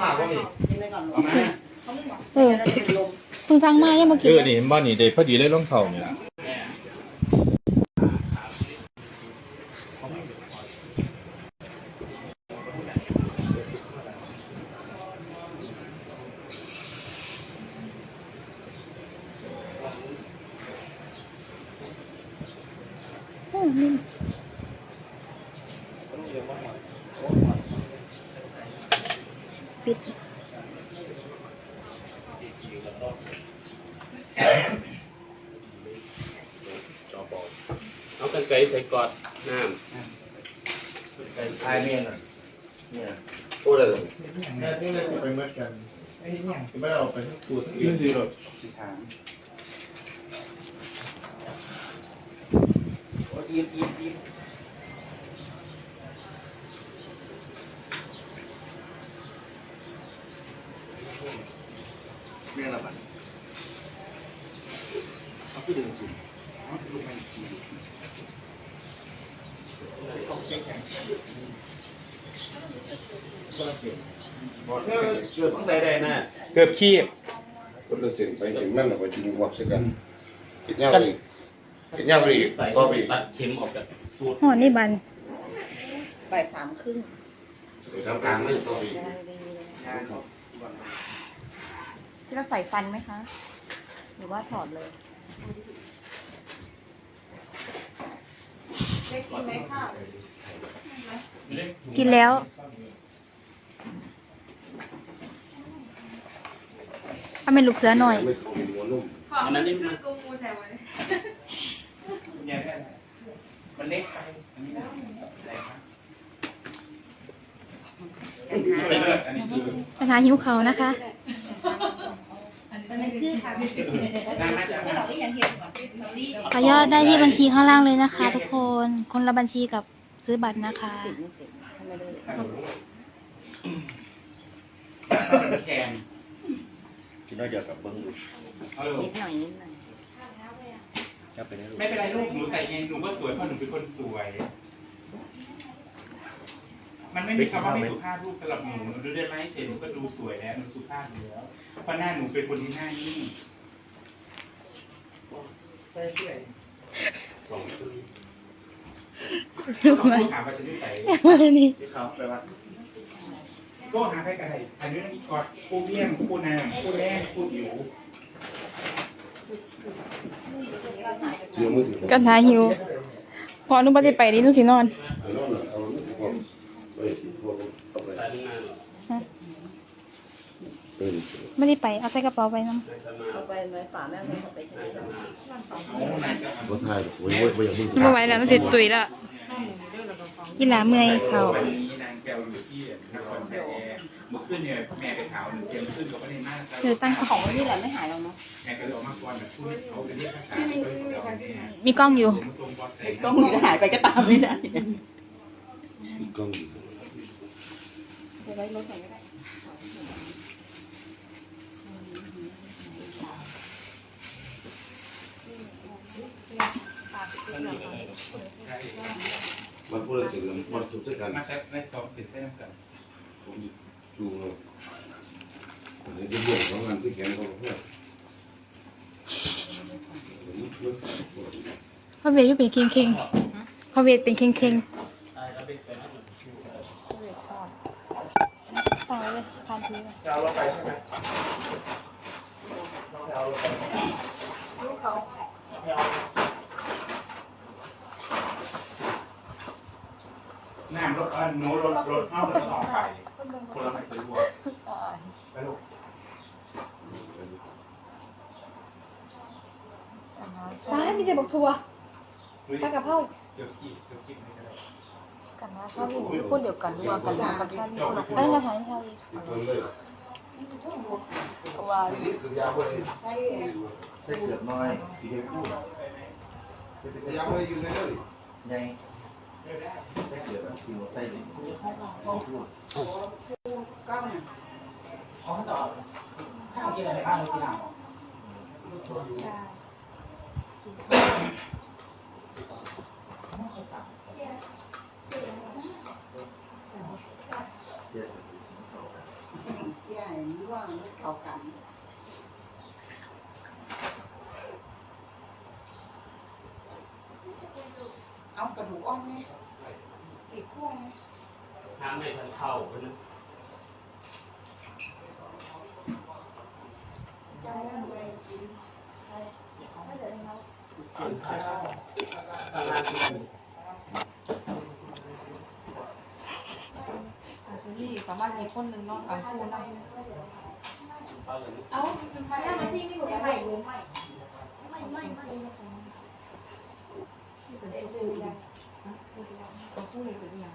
มาก็นี่เอามาเออเพิ่งสั่งมายังมากิเอนอนี่บ้านนี่เด็พอดีเลยรองเท้านี่ล่ะโอ้นิ่ม คิวแล้วก็จอบอเอากันไก่ใส่กอดน้ำไก่ไอ้เมียน่ะเนี่ยพูดอะไรแม่ที่เลยไปเมื่อกันไอ้เนี่ยไม่เอาไปทั้งตัวทั้งยืนดีหรอกสีถามโอ้ยิ้มยิ้มยิ้ม เมียละบัดเอาไปดึงคุณเอาลูกไม่ขี้ดูเชื่อต้งใดใดน่ะเกือบขี้คนละเส้นไปถึงมันแล้วก็จริงวักสักกันกินยาวอีกินยาวอีกใส่ต่อไปอีกตัดเข็มออกจากสูตรห่อนี่บันบ่ายสามครึ่งไปทำกลางไม่ต่อไปอีก ที่เราใส่ฟันไหมคะ หรือว่าถอดเลยกินแล้วเอาเป็นลูกเสือหน่อย ไม่กินหัวนุ่มอันนั้นนี่มันมันเล็กไปอันนี้นะอะไรครับใส่เลือดอั นนี้คือปัญหาหิวเขานะคะน่าจะขอยอดได้ที่บัญชีข้างล่างเลยนะคะ ทุกคน คนละบัญชีกับซื้อบัตรนะคะติดไม่ติดทำไมเลยแขนกินน้อยเดียวกับเบิ้งดูเอาลูนิกดหน่อยนิดหน่อยจะไปได้ลูกไม่เป็นไรลูกหนูใส่ไงหนูก็สวยเพราะหนูเป็นคนสวย มันไม่มีคำว่าไม่สุภาพลูกสำหรับหนูหนูดูได้ไหมเฉยหนูก็ดูสวยแล้วหนูสุภาพอยู่แล้วเพราะหน้าหนูเป็นคนที่หน้านิ่งใช่ด้วยสองตัวลูกเขามาพูดถามว่าฉันด้วยใส่วันนี้ที่เขาไปวัดก็หาใครกันไหนฉันด้วยอีกอดผู้เบี้ยงผู้นางผู้แรงผู้อิ๋วกันหาหิว พอนุบัติไปนี่นุสินอน ไปพวกเอาไปใส่ข้างหน้าหรอเป็นไม่ได้ไป เอาใส่กระเป๋าไปน้ใส่ข้างหน้าเอาไปไหมฝาแม่ไม่เอาไปใช่ไหมใส่ข้างหน้าบ่ทายโอ้ยโอ้ยบ่อยากมึงำไม่ไหวแล้วมันสิตุยแล้วยีหลาเมื่อยเขา วันนี้นางแก้วอยู่ที่นครชัยแอร์เมื่อคืนเนี่ยแม่ไปถามหนึ่งเตรียมขึ้นกับประเด็นมากเดี๋ยวตั้งของวันนี้แหละไม่หายหรอกเนาะแม่ก็เลยออกมาก่อนแบบพูดเขาเป็นเรียกภาษาเขาเนี่ยมีกล้องอยู่ ผมทรงบอสใส่ ต้องมือหายไปก็ตามไม่ได้อีกกล้องอยู่ ไปไว้รถก่อนก็ได้มันพูดถึงมันถูกด้วยกันมาแซ่ในสองสิบเส้นกันผมดูเลยเดี๋ยวเรื่องของงานที่แขนเขาเพื่อนพระเวทก็เป็นเค็งเค็งพระเวทเป็นเค็งเค็ง ต่อเลยพานทีเลยจะเอารถไปใช่ไหมน้ำรถอันโน้รถรถเข้ารถต่อไปคนละไม่ตัวไปลูกป้ามีแต่บอกทัวร์ป้ากระเพราเดี๋ยวจีบเดี๋ยวจีบไม่ได้ กันนะชอบอยู่พูดเดียวกันว่ากันแล้วกันแค่นี้คนละคนเอ้ยเราถ่ายให้เขาอีกอีกคนเลยเพราะว่าคือยาเลยใช้เกือบน้อยทีเดียวพูดยาวเลยอยู่ในนั้นใหญ่ใช้เกือบคิวใส่เลยพูดเขาจะให้เรากินอะไรบ้างเรากินอะไร เยอะ ร่วงเข้ากัน เอากระดูกอ่อนไหมอีกข้องไหมน้ำไม่ทันเข้าเพราะฉะนั้นจะได้เลยกินคนไทยทำงานที่นี่นี่สามารถมีคนหนึ่งเนาะต่างคู่เนาะเขาเลยเอามาแล้วมาที่นี่ผมไม่รู้ไม่ไม่ไม่ไม่ ตัวคู่เลยเป็นยัง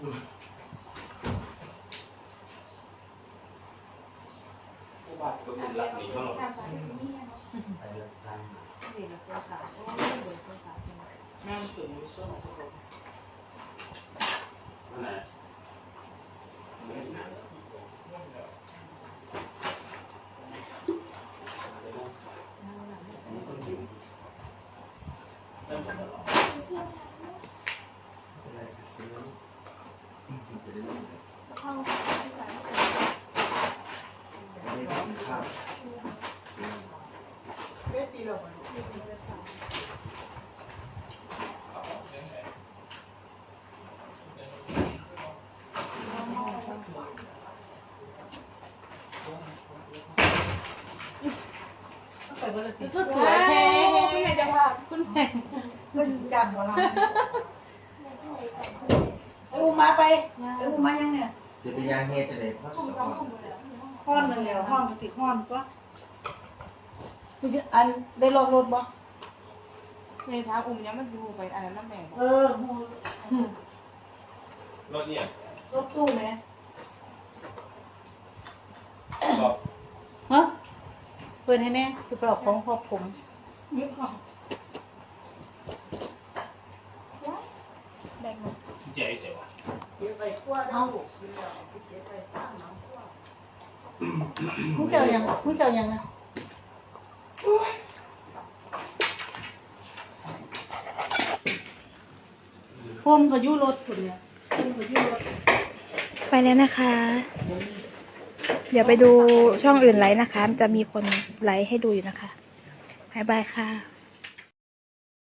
ผู้บาดก็เป็นหลักหนีเขาหรอกแม่มันถึงมือส้มนั่นแหละไม่เห็นนะมีคนหิวเริ่มจะหลอกไม่ได้กินข้าว เบ็ดตีเรา ก็สวยแท้คุณแม่จะว่าคุณแม่ขึ้นจันหัวเรา เออมาไปเออมายังเนี่ยจะเป็นยาเฮ็ดจะได้เพราะห้อนมันแล้วห้องติดห้อนก็อันได้ลองรถบ่ในท้าอุ้มยังมันดูไปอันนั้นน้ำแม่เออหูรถเนี่ยรถตู้ไหมบอกฮะเปิดให้แน่จะไปออกของครอบผมยึดของ แบกหมด เจ๊เสียวะ เอามึงเจ้ายังมึงเจ้ายังนะพมกับยุรถคนเนี่ยพมกับยุรถไปแล้วนะคะ เดี๋ยวไปดูช่องอื่นไลฟ์นะคะ จะมีคนไลฟ์ให้ดูอยู่นะคะบายบายค่ะ